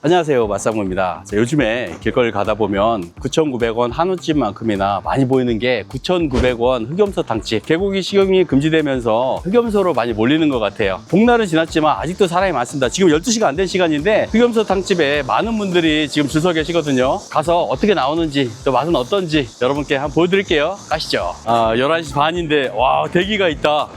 안녕하세요 자, 요즘에 길거리를 가다 보면 9,900원 한우집만큼이나 많이 보이는 게 9,900원 흑염소 탕집. 개고기 식용이 금지되면서 흑염소로 많이 몰리는 것 같아요. 복날은 지났지만 아직도 사람이 많습니다. 지금 12시가 안 된 시간인데 흑염소 탕집에 많은 분들이 지금 줄 서 계시거든요. 가서 어떻게 나오는지 또 맛은 어떤지 여러분께 한번 보여드릴게요. 가시죠. 아 11시 반인데 와 대기가 있다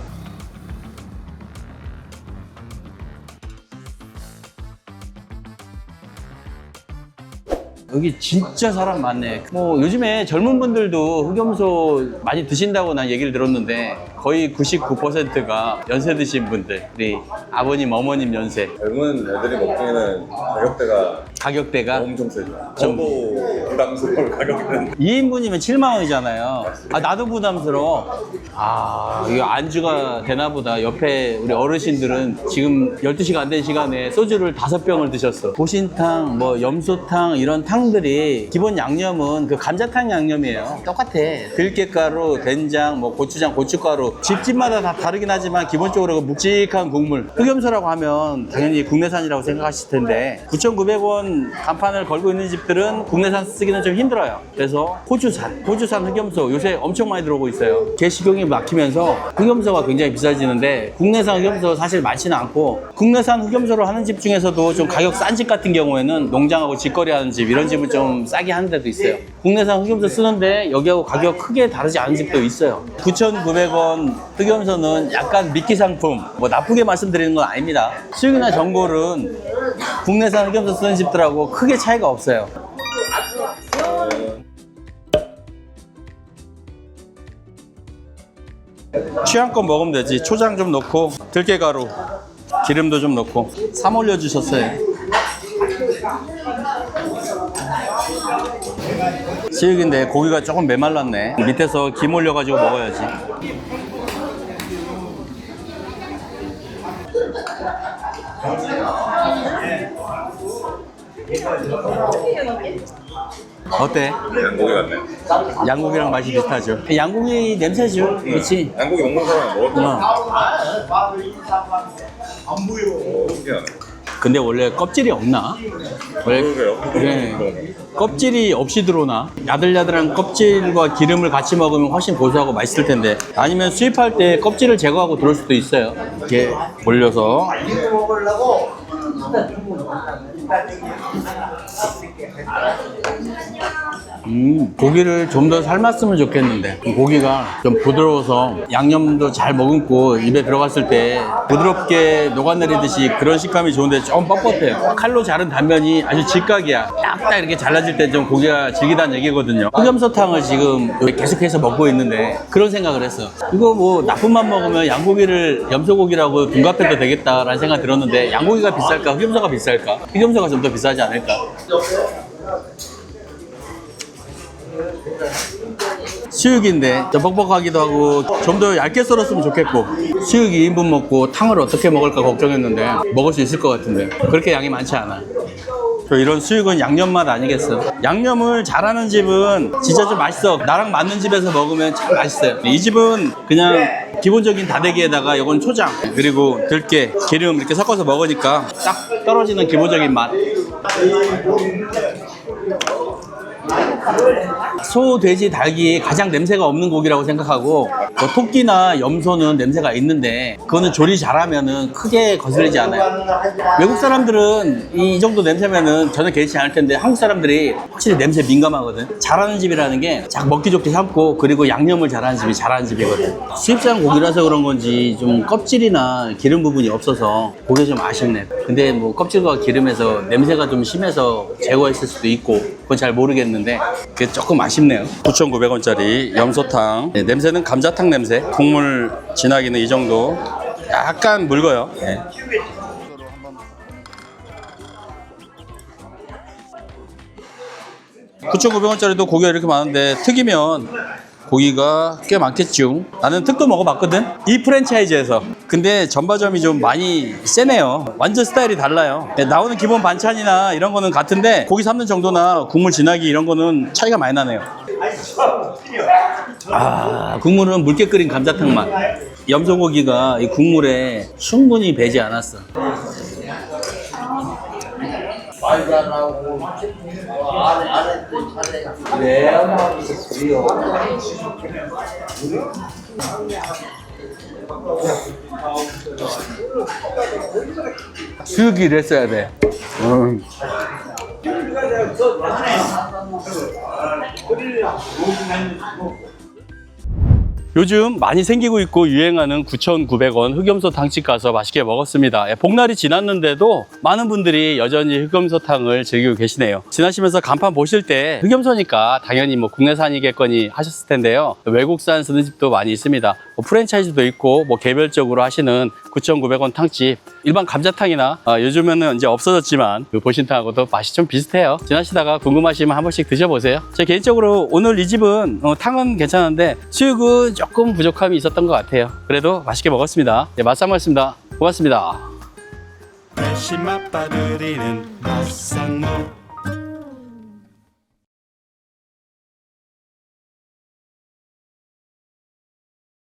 여기 진짜 사람 많네. 뭐 요즘에 젊은 분들도 흑염소 많이 드신다고 난 얘기를 들었는데 거의 99%가 연세 드신 분들, 우리 아버님, 어머님 연세. 젊은 애들이 먹기에는 가격대가 가격대가 엄청 세죠. 좀- 저도 부담스러울 가격대는 2인분이면 7만 원이잖아요. 아, 나도 부담스러워. 아, 이거 안주가 되나 보다. 옆에 우리 어르신들은 지금 12시가 안 된 시간에 소주를 다섯 병을 드셨어. 보신탕, 뭐 염소탕 이런 탕들이 기본 양념은 그 감자탕 양념이에요. 똑같아. 들깨가루, 된장, 뭐 고추장, 고춧가루. 집집마다 다 다르긴 하지만 기본적으로 그 묵직한 국물. 흑염소라고 하면 당연히 국내산이라고 생각하실 텐데 9,900원 간판을 걸고 있는 집들은 국내산 쓰기는 좀 힘들어요. 그래서 호주산, 호주산 흑염소 요새 엄청 많이 들어오고 있어요. 개식용이 막히면서 흑염소가 굉장히 비싸지는데 국내산 흑염소 사실 많지는 않고 국내산 흑염소로 하는 집 중에서도 좀 가격 싼 집 같은 경우에는 농장하고 직거래 하는 집 이런 집은 좀 싸게 하는 데도 있어요. 국내산 흑염소 쓰는데 여기하고 가격 크게 다르지 않은 집도 있어요. 9,900원 흑염소는 약간 미끼 상품. 뭐 나쁘게 말씀드리는 건 아닙니다. 수육이나 전골은 국내산 흑염소 쓰는 집들하고 크게 차이가 없어요. 취향껏 먹으면 되지. 초장 좀 넣고 들깨가루, 기름도 좀 넣고 삶 올려 주셨어요. 수육인데 고기가 조금 메말랐네. 밑에서 김 올려가지고 먹어야지. 어때? 양고기 같네요. 양고기랑 맛이 비슷하죠. 양고기 냄새죠. 그렇지. 양고기 먹는 사람은 먹었잖아. 어. 오, 신기하네. 근데 원래 껍질이 없나? 원래 그러게요. 네. 껍질이 없이 들어오나? 야들야들한 껍질과 기름을 같이 먹으면 훨씬 고소하고 맛있을 텐데 아니면 수입할 때 껍질을 제거하고 들어올 수도 있어요 이렇게 올려서 음, 고기를 좀 더 삶았으면 좋겠는데 이 고기가 좀 부드러워서 양념도 잘 머금고 입에 들어갔을 때 부드럽게 녹아내리듯이 그런 식감이 좋은데 좀 뻣뻣해요. 칼로 자른 단면이 아주 직각이야. 딱딱 이렇게 잘라질 때 좀 고기가 질기다는 얘기거든요. 흑염소탕을 지금 계속해서 먹고 있는데 그런 생각을 했어 이거 뭐 나쁜 맘 먹으면 양고기를 염소고기라고 둔갑해도 되겠다라는 생각 들었는데 양고기가 비쌀까? 흑염소가 비쌀까? 흑염소가 좀 더 비싸지 않을까 수육인데 좀 뻑뻑하기도 하고 좀 더 얇게 썰었으면 좋겠고 수육 2인분 먹고 탕을 어떻게 먹을까 걱정했는데 먹을 수 있을 것 같은데 그렇게 양이 많지 않아. 저 이런 수육은 양념 맛 아니겠어. 양념을 잘하는 집은 진짜 좀 맛있어. 나랑 맞는 집에서 먹으면 참 맛있어요. 이 집은 그냥 기본적인 다대기에다가 이건 초장 그리고 들깨 기름 이렇게 섞어서 먹으니까 딱 떨어지는 기본적인 맛 소, 돼지, 닭이 가장 냄새가 없는 고기라고 생각하고 뭐 토끼나 염소는 냄새가 있는데 그거는 조리 잘하면은 크게 거슬리지 않아요. 외국 사람들은 이 정도 냄새면은 전혀 개의치 않을 텐데 한국 사람들이 확실히 냄새 민감하거든. 잘하는 집이라는 게 잘 먹기 좋게 삶고 그리고 양념을 잘하는 집이 잘하는 집이거든. 수입산 고기라서 그런 건지 좀 껍질이나 기름 부분이 없어서 고기 좀 아쉽네. 근데 뭐 껍질과 기름에서 냄새가 좀 심해서 제거했을 수도 있고 그건 잘 모르겠는데 그게 조금 아쉽네요. 9,900원짜리 염소탕. 네, 냄새는 감자탕 냄새. 국물 진하기는 이 정도. 약간 묽어요. 네. 9,900원짜리도 고기가 이렇게 많은데 특이면 고기가 꽤 많겠죠. 나는 특도 먹어봤거든. 이 프랜차이즈에서. 근데 전바점이 좀 많이 세네요. 완전 스타일이 달라요. 네, 나오는 기본 반찬이나 이런 거는 같은데 고기 삶는 정도나 국물 진하기 이런 거는 차이가 많이 나네요. 아, 국물은 묽게 끓인 감자탕 맛. 염소고기가 이 국물에 충분히 배지 않았어. 수육이를 했어야 돼. 음. 요즘 많이 생기고 있고 유행하는 9,900원 흑염소 탕집 가서 맛있게 먹었습니다. 예, 복날이 지났는데도 많은 분들이 여전히 흑염소탕을 즐기고 계시네요. 지나시면서 간판 보실 때 흑염소니까 당연히 뭐 국내산이겠거니 하셨을 텐데요. 외국산 쓰는 집도 많이 있습니다. 뭐 프랜차이즈도 있고 뭐 개별적으로 하시는 9,900원 탕집 일반 감자탕이나 아, 요즘에는 이제 없어졌지만 그 보신탕하고도 맛이 좀 비슷해요. 지나시다가 궁금하시면 한 번씩 드셔보세요. 제 개인적으로 오늘 이 집은 어, 탕은 괜찮은데 수육은 조금 부족함이 있었던 것 같아요. 그래도 맛있게 먹었습니다. 네, 맛상 먹었습니다. 고맙습니다. 날씨 맛봐드리는 맛상무